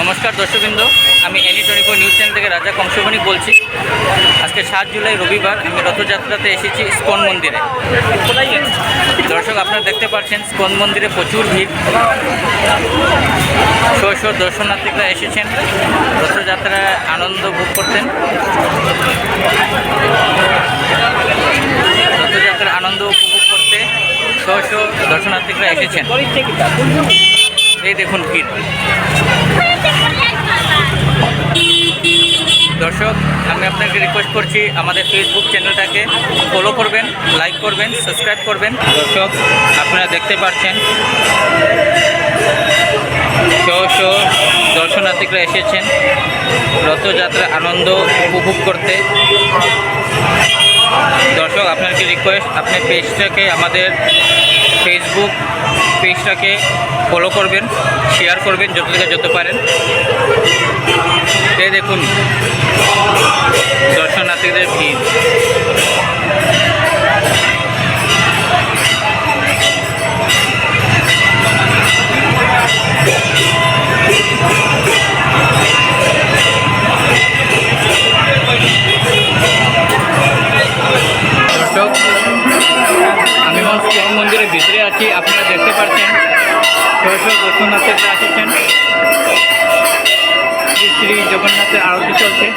নমস্কার দর্শকবৃন্দ, আমি any twenty four news channel থেকে রাজা কংসবণী বলছি। আজকে সাত জুলাই রবিবার আমি রথযাত্রাতে এসেছি স্কন মন্দিরে। দর্শক, আপনারা দেখতে পাচ্ছেন স্কন মন্দিরে প্রচুর ভিড়। শো শো দর্শনার্থীরা এসেছেন, রথযাত্রায় আনন্দ ভোগ করতেন। রথযাত্রার আনন্দ উপভোগ করতে শো শো দর্শনার্থীরা এসেছেন। এই দেখুন ভিড়। দর্শক, আমি আপনাকে রিকোয়েস্ট করছি আমাদের ফেসবুক চ্যানেলটাকে ফলো করবেন লাইক করবেন সাবস্ক্রাইব করবেন। দর্শক, আপনারা দেখতে পাচ্ছেন। শো শো, দর্শনার্থীরা এসেছেন। রথযাত্রা আনন্দ উপভোগ করতে। দর্শক আপনাকে রিকোয়েস্ট আপনি পেজটাকে আমাদের ফেসবুক পেজটাকে ফলো করবেন শেয়ার করবেন যত যত পারেন। এই দেখুন। দর্শনার্থীদের ভিড়। আমি শিব মন্দিরের ভিতরে আছি, আপনারা দেখতে পাচ্ছেন। দর্শক, দর্শনার্থীরা আসেছেন। ஓகே